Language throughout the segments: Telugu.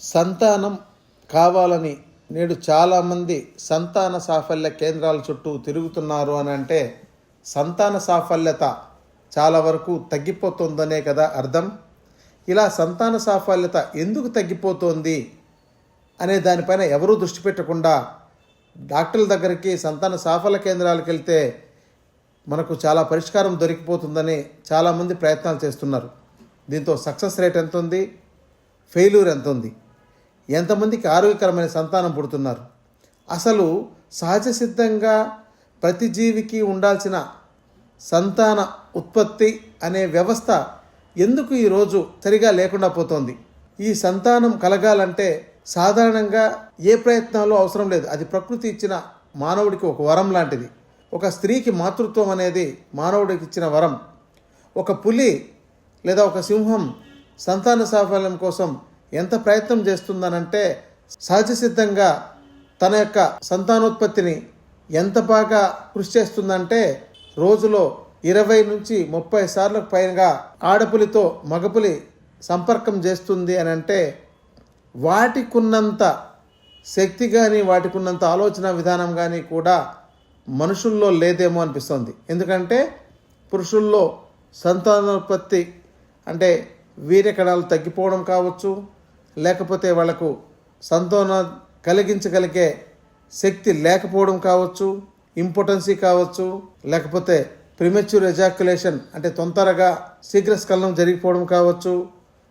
సంతానం కావాలని నేడు చాలామంది సంతాన సాఫల్య కేంద్రాల చుట్టూ తిరుగుతున్నారు అని అంటే సంతాన సాఫల్యత చాలా వరకు తగ్గిపోతుందనే కదా అర్థం? ఇలా సంతాన సాఫల్యత ఎందుకు తగ్గిపోతోంది అనే దానిపైన ఎవరూ దృష్టి పెట్టకుండా డాక్టర్ల దగ్గరికి సంతాన సాఫల్య కేంద్రాలకు వెళ్తే మనకు చాలా పరిష్కారం దొరికిపోతుందని చాలామంది ప్రయత్నాలు చేస్తున్నారు. దీంతో సక్సెస్ రేట్ ఎంత ఉంది ఫెయిల్యూర్ ఎంత ఉంది ఎంతమందికి ఆరోగ్యకరమైన సంతానం పుడుతున్నారు? అసలు సహజ సిద్ధంగా ప్రతి జీవికి ఉండాల్సిన సంతాన ఉత్పత్తి అనే వ్యవస్థ ఎందుకు ఈరోజు సరిగా లేకుండా పోతోంది? ఈ సంతానం కలగాలంటే సాధారణంగా ఏ ప్రయత్నాలు అవసరం లేదు. అది ప్రకృతి ఇచ్చిన మానవుడికి ఒక వరం లాంటిది. ఒక స్త్రీకి మాతృత్వం అనేది మానవుడికి ఇచ్చిన వరం. ఒక పులి లేదా ఒక సింహం సంతాన సాఫల్యం కోసం ఎంత ప్రయత్నం చేస్తుందనంటే సహజ సిద్ధంగా తన యొక్క సంతానోత్పత్తిని ఎంత బాగా కృషి చేస్తుందంటే రోజులో ఇరవై నుంచి ముప్పై సార్లకు పైగా ఆడపులితో మగపులి సంపర్కం చేస్తుంది అని అంటే వాటికున్నంత శక్తి కానీ వాటికున్నంత ఆలోచన విధానం కానీ కూడా మనుషుల్లో లేదేమో అనిపిస్తుంది. ఎందుకంటే పురుషుల్లో సంతానోత్పత్తి అంటే వీర్యకణాలు తగ్గిపోవడం కావచ్చు లేకపోతే వాళ్ళకు సంతాన కలిగించగలిగే శక్తి లేకపోవడం కావచ్చు ఇంపార్టెన్సీ కావచ్చు లేకపోతే ప్రిమెచ్యూర్ ఎజాక్యులేషన్ అంటే తొందరగా శీఘ్రస్ఖలనం జరిగిపోవడం కావచ్చు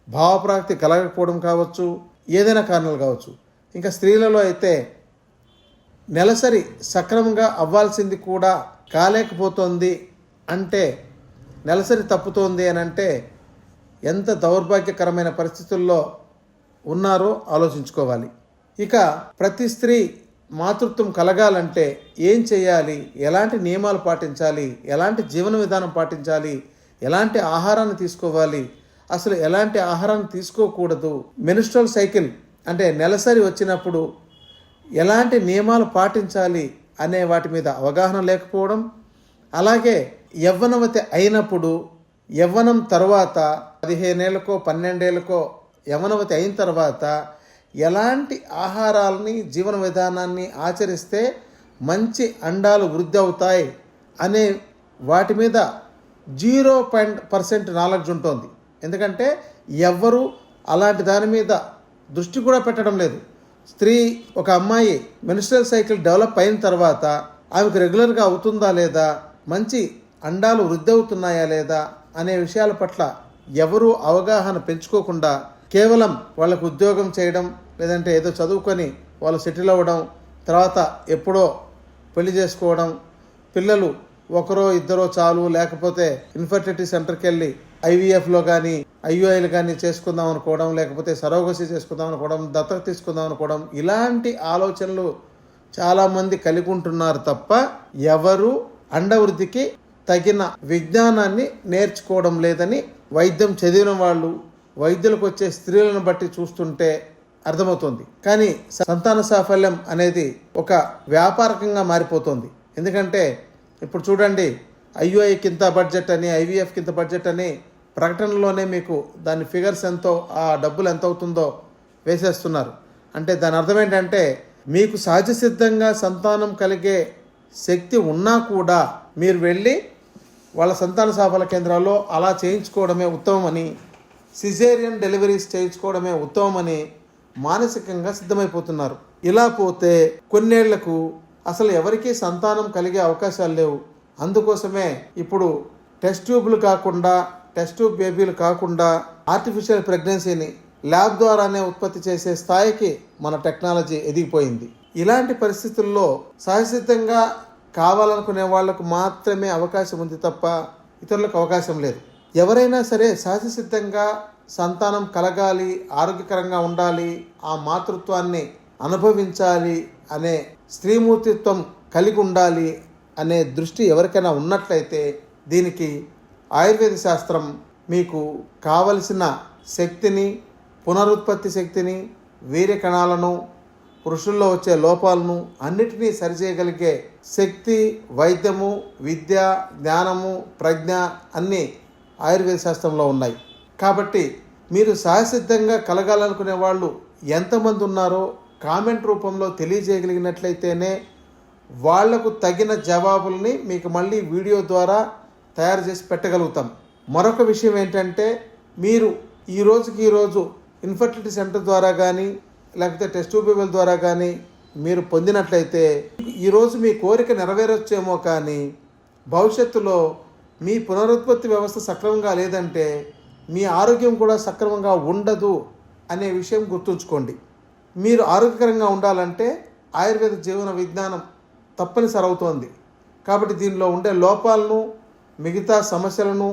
భావప్రాప్తి కలగకపోవడం కావచ్చు ఏదైనా కారణాలు కావచ్చు. ఇంకా స్త్రీలలో అయితే నెలసరి సక్రమంగా అవ్వాల్సింది కూడా కాలేకపోతుంది అంటే నెలసరి తప్పుతోంది అని అంటే ఎంత దౌర్భాగ్యకరమైన పరిస్థితుల్లో ఉన్నారో ఆలోచించుకోవాలి. ఇక ప్రతి స్త్రీ మాతృత్వం కలగాలంటే ఏం చేయాలి? ఎలాంటి నియమాలు పాటించాలి? ఎలాంటి జీవన విధానం పాటించాలి? ఎలాంటి ఆహారాన్ని తీసుకోవాలి? అసలు ఎలాంటి ఆహారాన్ని తీసుకోకూడదు? మెనిస్ట్రల్ సైకిల్ అంటే నెలసరి వచ్చినప్పుడు ఎలాంటి నియమాలు పాటించాలి అనే వాటి మీద అవగాహన లేకపోవడం అలాగే యవ్వనవతి అయినప్పుడు యవ్వనం తర్వాత పదిహేనేళ్ళకో పన్నెండేళ్ళకో యమనవతి అయిన తర్వాత ఎలాంటి ఆహారాలని జీవన విధానాన్ని ఆచరిస్తే మంచి అండాలు వృద్ధి అవుతాయి అనే వాటి మీద జీరో పాయింట్ పర్సెంట్ నాలెడ్జ్ ఉంటుంది. ఎందుకంటే ఎవ్వరూ అలాంటి దాని మీద దృష్టి కూడా పెట్టడం లేదు. స్త్రీ ఒక అమ్మాయి మెనిస్ట్రల్ సైకిల్ డెవలప్ అయిన తర్వాత ఆమెకు రెగ్యులర్గా అవుతుందా లేదా మంచి అండాలు వృద్ధి అవుతున్నాయా లేదా అనే విషయాల పట్ల ఎవరూ అవగాహన పెంచుకోకుండా కేవలం వాళ్ళకు ఉద్యోగం చేయడం లేదంటే ఏదో చదువుకొని వాళ్ళు సెటిల్ అవ్వడం తర్వాత ఎప్పుడో పెళ్ళి చేసుకోవడం పిల్లలు ఒకరో ఇద్దరో చాలు లేకపోతే ఇన్ఫర్టిలిటీ సెంటర్కి వెళ్ళి ఐవీఎఫ్లో కానీ ఐయుఐలు కానీ చేసుకుందాం అనుకోవడం లేకపోతే సరోగసి చేసుకుందాం అనుకోవడం దత్తత తీసుకుందాం అనుకోవడం ఇలాంటి ఆలోచనలు చాలామంది కలిగి ఉంటున్నారు తప్ప ఎవరు అండవృద్ధికి తగిన విజ్ఞానాన్ని నేర్చుకోవడం లేదని వైద్యం చదివిన వాళ్ళు వైద్యులకు వచ్చే స్త్రీలను బట్టి చూస్తుంటే అర్థమవుతుంది. కానీ సంతాన సాఫల్యం అనేది ఒక వ్యాపారకంగా మారిపోతుంది. ఎందుకంటే ఇప్పుడు చూడండి ఐయుఐ కింద బడ్జెట్ అని ఐవీఎఫ్ కింద బడ్జెట్ అని ప్రకటనలోనే మీకు దాని ఫిగర్స్ ఎంతో ఆ డబ్బులు ఎంత అవుతుందో వేసేస్తున్నారు. అంటే దాని అర్థం ఏంటంటే మీకు సహజ సిద్ధంగా సంతానం కలిగే శక్తి ఉన్నా కూడా మీరు వెళ్ళి వాళ్ళ సంతాన సాఫల కేంద్రాల్లో అలా చేయించుకోవడమే ఉత్తమమని సిజేరియన్ డెలివరీస్ చేయించుకోవడమే ఉత్తమమని మానసికంగా సిద్ధమైపోతున్నారు. ఇలా పోతే కొన్నేళ్ళకు అసలు ఎవరికీ సంతానం కలిగే అవకాశాలు లేవు. అందుకోసమే ఇప్పుడు టెస్ట్ ట్యూబ్లు కాకుండా టెస్ట్ ట్యూబ్ బేబీలు కాకుండా ఆర్టిఫిషియల్ ప్రెగ్నెన్సీని ల్యాబ్ ద్వారానే ఉత్పత్తి చేసే స్థాయికి మన టెక్నాలజీ ఎదిగిపోయింది. ఇలాంటి పరిస్థితుల్లో సహసిద్ధంగా కావాలనుకునే వాళ్ళకు మాత్రమే అవకాశం ఉంది తప్ప ఇతరులకు అవకాశం లేదు. ఎవరైనా సరే సహజసిద్ధంగా సంతానం కలగాలి ఆరోగ్యకరంగా ఉండాలి ఆ మాతృత్వాన్ని అనుభవించాలి అనే స్త్రీమూర్తిత్వం కలిగి ఉండాలి అనే దృష్టి ఎవరికైనా ఉన్నట్లయితే దీనికి ఆయుర్వేద శాస్త్రం మీకు కావలసిన శక్తిని పునరుత్పత్తి శక్తిని వీర్య కణాలను పురుషుల్లో వచ్చే లోపాలను అన్నిటినీ సరిచేయగలిగే శక్తి వైద్యము విద్య జ్ఞానము ప్రజ్ఞ అన్నీ ఆయుర్వేద శాస్త్రంలో ఉన్నాయి. కాబట్టి మీరు సహసిద్ధంగా కలగాలనుకునే వాళ్ళు ఎంతమంది ఉన్నారో కామెంట్ రూపంలో తెలియజేయగలిగినట్లయితేనే వాళ్ళకు తగిన జవాబుల్ని మీకు మళ్ళీ వీడియో ద్వారా తయారు చేసి పెట్టగలుగుతాం. మరొక విషయం ఏంటంటే మీరు ఈ రోజుకి ఈరోజు ఇన్ఫర్టిలిటీ సెంటర్ ద్వారా కానీ లేకపోతే టెస్ట్ ట్యూబ్ ద్వారా కానీ మీరు పొందినట్లయితే ఈరోజు మీ కోరిక నెరవేరొచ్చేమో కానీ భవిష్యత్తులో మీ పునరుత్పత్తి వ్యవస్థ సక్రమంగా లేదంటే మీ ఆరోగ్యం కూడా సక్రమంగా ఉండదు అనే విషయం గుర్తుంచుకోండి. మీరు ఆరోగ్యకరంగా ఉండాలంటే ఆయుర్వేద జీవన విజ్ఞానం తప్పనిసరి అవుతోంది. కాబట్టి దీనిలో ఉండే లోపాలను మిగతా సమస్యలను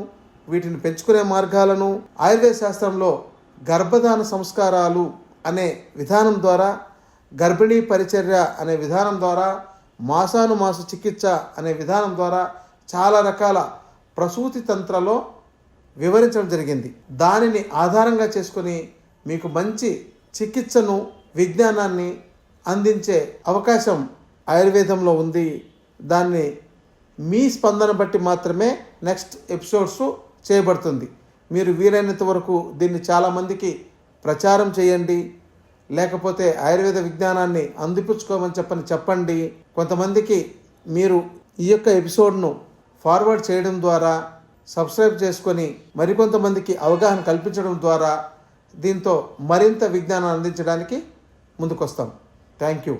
వీటిని పెంచుకునే మార్గాలను ఆయుర్వేద శాస్త్రంలో గర్భధాన సంస్కారాలు అనే విధానం ద్వారా గర్భిణీ పరిచర్య అనే విధానం ద్వారా మాసానుమాస చికిత్స అనే విధానం ద్వారా చాలా రకాల ప్రసూతి తంత్రలో వివరించడం జరిగింది. దానిని ఆధారంగా చేసుకొని మీకు మంచి చికిత్సను విజ్ఞానాన్ని అందించే అవకాశం ఆయుర్వేదంలో ఉంది. దాన్ని మీ స్పందన బట్టి మాత్రమే నెక్స్ట్ ఎపిసోడ్స్ చేయబడుతుంది. మీరు వీలైనంత వరకు దీన్ని చాలామందికి ప్రచారం చేయండి. లేకపోతే ఆయుర్వేద విజ్ఞానాన్ని అందిపుచ్చుకోమని చెప్పని చెప్పండి. కొంతమందికి మీరు ఈ యొక్క ఎపిసోడ్ను ఫార్వర్డ్ చేయడం ద్వారా సబ్స్క్రైబ్ చేసుకొని మరికొంతమందికి అవగాహన కల్పించడం ద్వారా దీంతో మరింత విజ్ఞానం అందించడానికి ముందుకొస్తాం. Thank you.